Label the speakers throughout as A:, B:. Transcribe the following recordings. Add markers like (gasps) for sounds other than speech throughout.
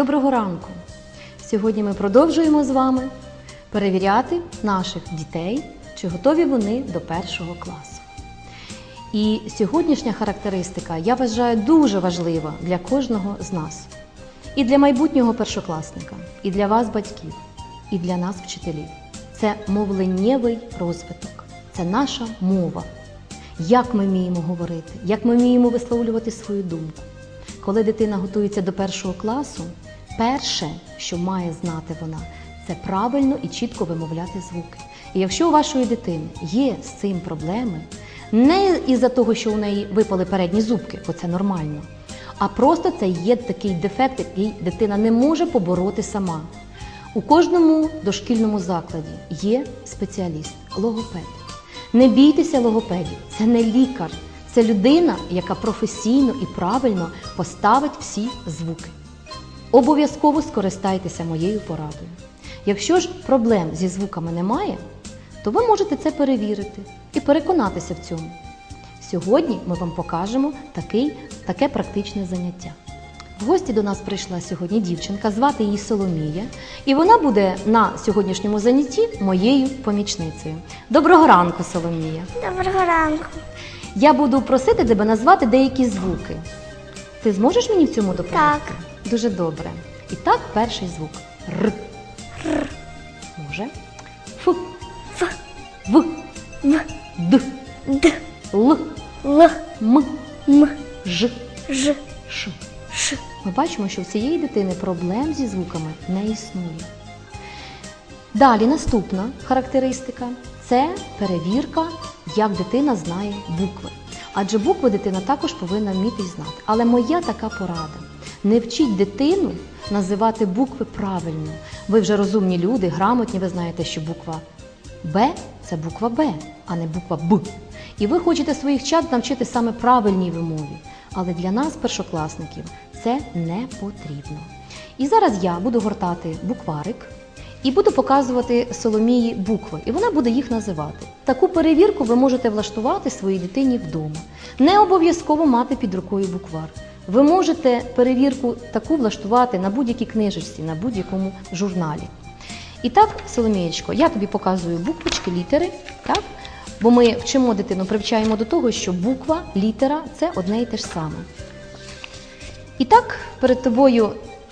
A: Доброго ранку! Сьогодні ми продовжуємо з вами перевіряти наших дітей, чи готові вони до першого класу. І сьогоднішня характеристика, я вважаю, дуже важлива для кожного з нас. І для майбутнього першокласника, і для вас, батьків, і для нас, вчителів. Це мовленнєвий розвиток, це наша мова. Як ми вміємо говорити, як ми вміємо висловлювати свою думку. Коли дитина готується до першого класу, перше, що має знати вона, це правильно і чітко вимовляти звуки. І якщо у вашої дитини є з цим проблеми, не із-за того, що у неї випали передні зубки, бо це нормально, а просто це є такий дефект, який дитина не може побороти сама. У кожному дошкільному закладі є спеціаліст, логопед. Не бійтеся логопедів, це не лікар, це людина, яка професійно і правильно поставить всі звуки. Обов'язково скористайтеся моєю порадою. Якщо ж проблем зі звуками немає, то ви можете це перевірити і переконатися в цьому. Сьогодні ми вам покажемо такий, таке практичне заняття. В гості до нас прийшла сьогодні дівчинка, звати її Соломія, і вона буде на сьогоднішньому занятті моєю помічницею. Доброго ранку, Соломія!
B: Доброго ранку.
A: Я буду просити тебе назвати деякі звуки. Ти зможеш мені в цьому допомогти?
B: Так.
A: Дуже добре. І так, перший звук. Р.
B: Р.
A: Може. Ф.
B: Ф.
A: В.
B: В.
A: Д.
B: Д.
A: Л.
B: Л.
A: М.
B: М.
A: Ж.
B: Ж.
A: Ш.
B: Ш.
A: Ми бачимо, що в цієї дитини проблем зі звуками не існує. Далі наступна характеристика це перевірка, як дитина знає букви. Адже букви дитина також повинна вміти знати. Але моя така порада: не вчіть дитину називати букви правильно. Ви вже розумні люди, грамотні, ви знаєте, що буква Б це буква Б, а не буква Б. І ви хочете своїх чат навчити саме правильній вимові. Але для нас, першокласників, це не потрібно. І зараз я буду гортати букварик і буду показувати Соломії букви, і вона буде їх називати. Таку перевірку ви можете влаштувати своїй дитині вдома. Не обов'язково мати під рукою буквар. Ви можете перевірку таку влаштувати на будь-якій книжечці, на будь-якому журналі. І так, Соломієчко, я тобі показую буквочки, літери, так? Бо ми вчимо дитину, привчаємо до того, що буква, літера це одне і те ж саме. І так, перед тобою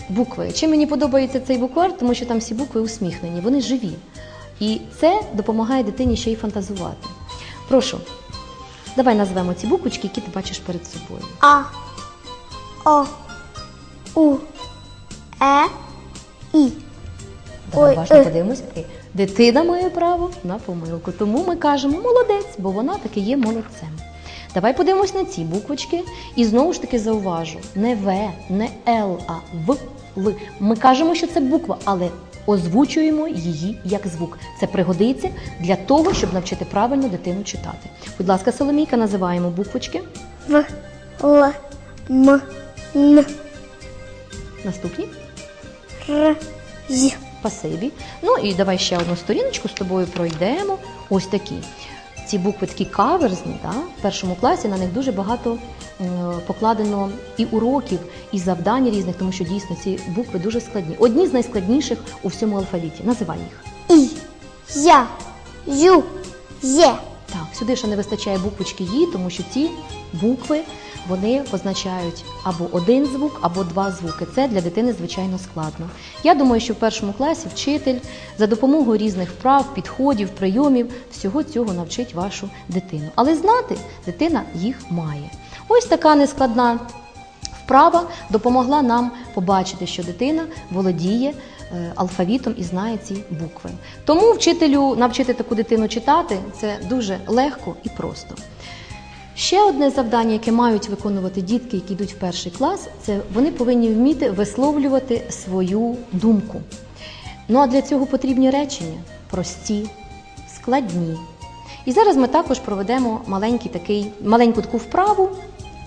A: букви. Чим мені подобається цей буквар, тому що там всі букви усміхнені, вони живі. І це допомагає дитині ще й фантазувати. Прошу, давай назвемо ці буквочки, які ти бачиш перед собою.
B: А. О. У. Е. І.
A: Давай
B: Ой,
A: уважно
B: е.
A: подивимося. Окей. Дитина має право на помилку, тому ми кажемо молодець, бо вона таки є молодцем. Давай подивимось на ці буквочки і знову ж таки зауважу: не В, не Л, а В, Л. Ми кажемо, що це буква, але озвучуємо її як звук. Це пригодиться для того, щоб навчити правильно дитину читати. Будь ласка, Соломійка, називаємо буквочки.
B: В. Л. М. Н.
A: Наступні.
B: Р. З.
A: Спасибі. Ну і давай ще одну сторіночку з тобою пройдемо. Ось такі. Ці букви такі каверзні, да? в першому класі на них дуже багато е, покладено і уроків, і завдань різних, тому що дійсно ці букви дуже складні. Одні з найскладніших у всьому алфавіті. Називай їх.
B: І. Я. Ю. Є.
A: Так, сюди ще не вистачає буквочки «Ї», тому що ці букви вони позначають або один звук, або два звуки. Це для дитини звичайно складно. Я думаю, що в першому класі вчитель за допомогою різних вправ, підходів, прийомів всього цього навчить вашу дитину. Але знати дитина їх має. Ось така нескладна вправа допомогла нам побачити, що дитина володіє е, алфавітом і знає ці букви. Тому вчителю навчити таку дитину читати це дуже легко і просто. Ще одне завдання, яке мають виконувати дітки, які йдуть в перший клас, це вони повинні вміти висловлювати свою думку. Ну а для цього потрібні речення прості, складні. І зараз ми також проведемо маленький такий, маленьку таку вправу.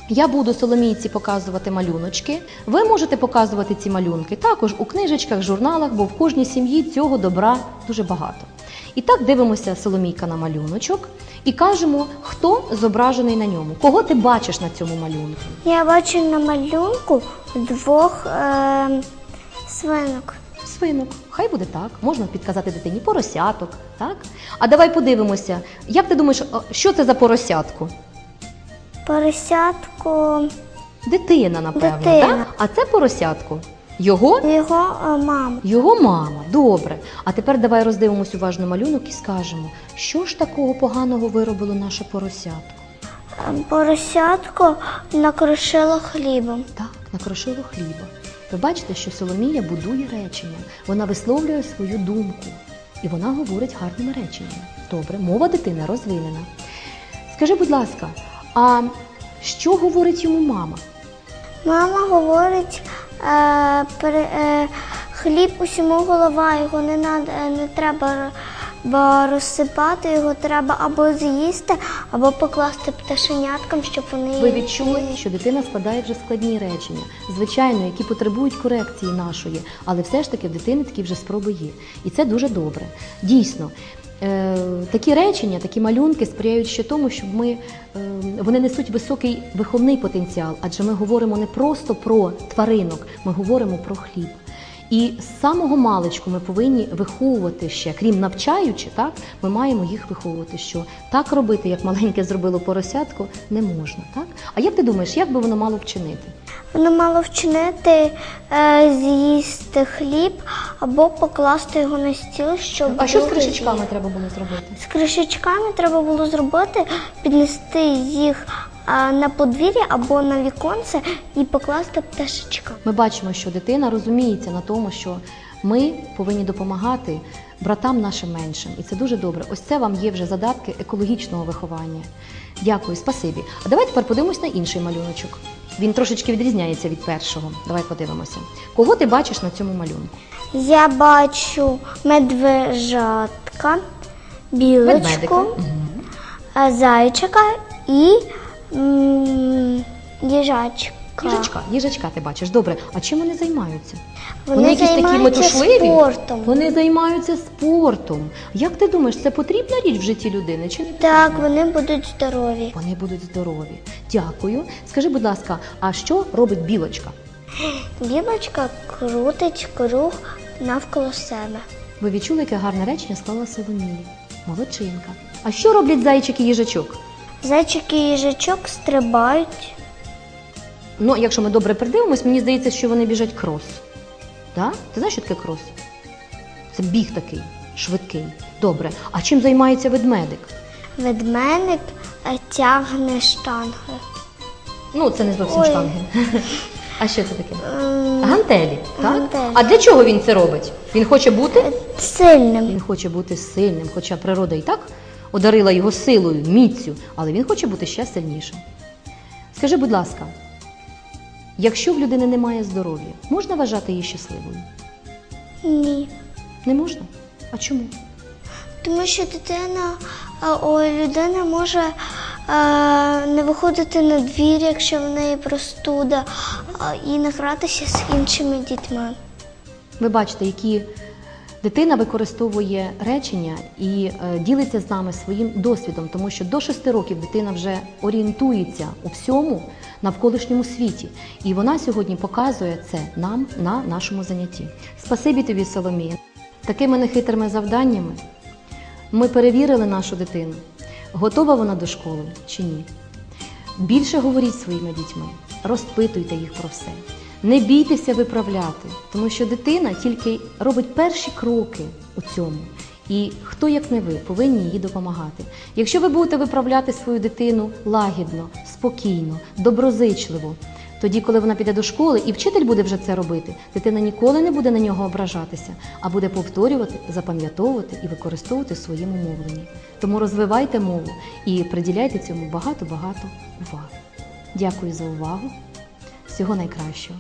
A: Я буду соломійці показувати малюночки. Ви можете показувати ці малюнки також у книжечках, журналах, бо в кожній сім'ї цього добра дуже багато. І так дивимося Соломійка на малюночок і кажемо, хто зображений на ньому. Кого ти бачиш на цьому малюнку?
B: Я бачу на малюнку двох е, Свинок.
A: Свинок. Хай буде так. Можна підказати дитині поросяток, так? А давай подивимося, як ти думаєш, що це за поросятко?
B: Поросятко.
A: Дитина, напевно,
B: Дитина.
A: так? А це поросятко. Його?
B: Його е, мама.
A: Його мама. Добре. А тепер давай роздивимось уважно малюнок і скажемо, що ж такого поганого виробило наше поросятко.
B: Е, Поросятко накрошило хлібом.
A: Так, накрошило хліба. Ви бачите, що Соломія будує речення, вона висловлює свою думку, і вона говорить гарними реченнями. Добре, мова дитини розвинена. Скажи, будь ласка, а що говорить йому мама?
B: Мама говорить, хліб усьому голова, його не, е, не треба бо розсипати, його треба або з'їсти, або покласти пташеняткам, щоб вони
A: Ви відчули, що дитина складає вже складні речення, звичайно, які потребують корекції нашої, але все ж таки в дитини такі вже спроби є. І це дуже добре. Дійсно, е, такі речення, такі малюнки сприяють ще тому, щоб ми е, вони несуть високий виховний потенціал, адже ми говоримо не просто про тваринок, ми говоримо про хліб. І з самого маличку ми повинні виховувати ще, крім навчаючи, так ми маємо їх виховувати. Що так робити, як маленьке зробило поросятко, не можна. Так? А як ти думаєш, як би воно мало вчинити?
B: Воно мало вчинити е, з'їсти хліб або покласти його на стіл, щоб
A: А що з кришечками треба було зробити?
B: З кришечками треба було зробити, піднести їх е, на подвір'я або на віконце і покласти пташечкам.
A: Ми бачимо, що дитина розуміється на тому, що ми повинні допомагати братам нашим меншим, і це дуже добре. Ось це вам є вже задатки екологічного виховання. Дякую, спасибі. А давай тепер подивимось на інший малюночок. Він трошечки відрізняється від першого. Давай подивимося. Кого ти бачиш на цьому малюнку?
B: Я бачу медвежатка, білочку, е, зайчика і м, їжачка.
A: Їжачка, їжачка ти бачиш. Добре. А чим вони займаються?
B: Вони
A: якісь такі метушливі?
B: спортом.
A: Вони займаються спортом. Як ти думаєш, це потрібна річ в житті людини чи не
B: Так, вони будуть здорові.
A: Вони будуть здорові. Дякую. Скажи, будь ласка, а що робить білочка? (gasps)
B: Білочка крутить круг навколо себе.
A: Ви відчули, яке гарне речення склала Соломія. Молодчинка. А що роблять зайчик і їжачок?
B: Зайчик і їжачок стрибають.
A: Ну, якщо ми добре придивимось, мені здається, що вони біжать крос. Так? Ти знаєш, що таке крос? Це біг такий, швидкий. Добре. А чим займається ведмедик?
B: Ведмедик е, тягне штанги.
A: Ну, це не зовсім
B: Ой.
A: штанги. А що це таке?
B: Ем,
A: Гантелі, так?
B: Гантелі.
A: А для чого він це робить? Він хоче бути?
B: Сильним.
A: Він хоче бути сильним, хоча природа і так одарила його силою, міцю, але він хоче бути ще сильнішим. Скажи, будь ласка, якщо в людини немає здоров'я, можна вважати її щасливою?
B: Ні.
A: Не можна? А чому?
B: Тому що дитина, о, людина може е, не виходити на двір, якщо в неї простуда, е, і не гратися з іншими дітьми.
A: Ви бачите, які дитина використовує речення і е, ділиться з нами своїм досвідом, тому що до 6 років дитина вже орієнтується у всьому навколишньому світі. І вона сьогодні показує це нам на нашому занятті. Спасибі тобі, Соломія. Такими нехитрими завданнями ми перевірили нашу дитину, готова вона до школи чи ні. Більше говоріть своїми дітьми, розпитуйте їх про все. Не бійтеся виправляти, тому що дитина тільки робить перші кроки у цьому. І хто, як не ви, повинні їй допомагати. Якщо ви будете виправляти свою дитину лагідно, спокійно, доброзичливо, тоді, коли вона піде до школи і вчитель буде вже це робити, дитина ніколи не буде на нього ображатися, а буде повторювати, запам'ятовувати і використовувати в своєму мовленні. Тому розвивайте мову і приділяйте цьому багато-багато уваги. Дякую за увагу. Всього найкращого.